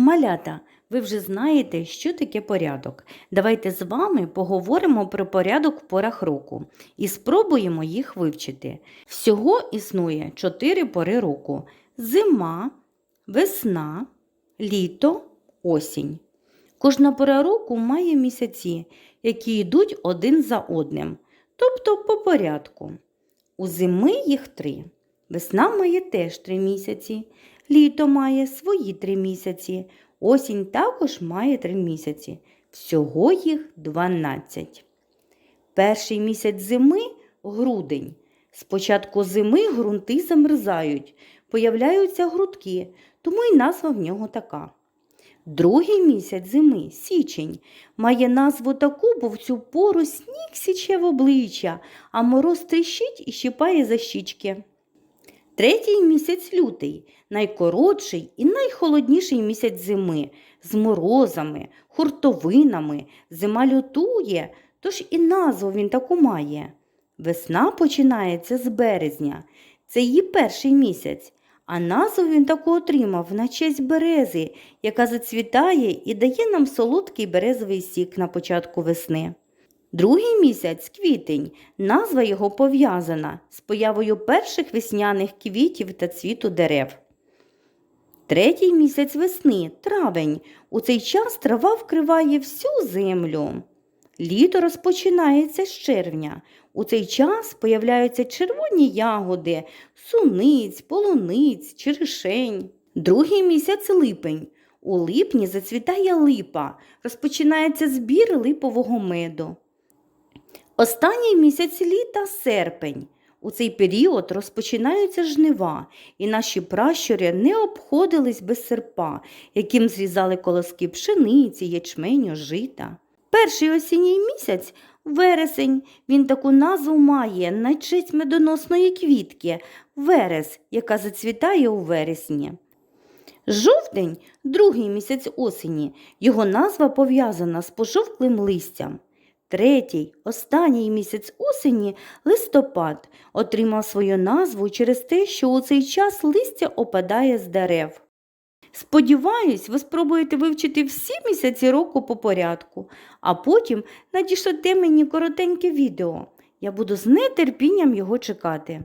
Малята, ви вже знаєте, що таке порядок. Давайте з вами поговоримо про порядок в порах року і спробуємо їх вивчити. Всього існує чотири пори року: зима, весна, літо, осінь. Кожна пора року має місяці, які йдуть один за одним, тобто по порядку. У зими їх три. Весна має теж три місяці, літо має свої три місяці, осінь також має три місяці. Всього їх 12. Перший місяць зими грудень. З початку зими ґрунти замерзають, появляються грудки, тому й назва в нього така. Другий місяць зими січень має назву таку, бо в цю пору сніг січе в обличчя, а мороз тріщить і щипає за щічки. Третій місяць лютий найкоротший і найхолодніший місяць зими з морозами, хуртовинами. Зима лютує, тож і назву він таку має. Весна починається з березня. Це її перший місяць, а назву він таку отримав на честь берези, яка зацвітає і дає нам солодкий березовий сік на початку весни. Другий місяць квітень. Назва його пов'язана з появою перших весняних квітів та цвіту дерев. Третій місяць весни травень. У цей час трава вкриває всю землю. Літо розпочинається з червня. У цей час появляються червоні ягоди, суниць, полуниць, черешень. Другий місяць липень. У липні зацвітає липа, розпочинається збір липового меду. Останній місяць літа серпень. У цей період розпочинаються жнива, і наші пращури не обходились без серпа, яким зрізали колоски пшениці, ячменю, жита. Перший осінній місяць вересень. Він таку назву має на честь медоносної квітки верес, яка зацвітає у вересні. Жовтень другий місяць осені. Його назва пов'язана з пожовклим листям. Третій, останній місяць осені, листопад, отримав свою назву через те, що у цей час листя опадає з дерев. Сподіваюсь, ви спробуєте вивчити всі місяці року по порядку, а потім надішлете мені коротеньке відео. Я буду з нетерпінням його чекати.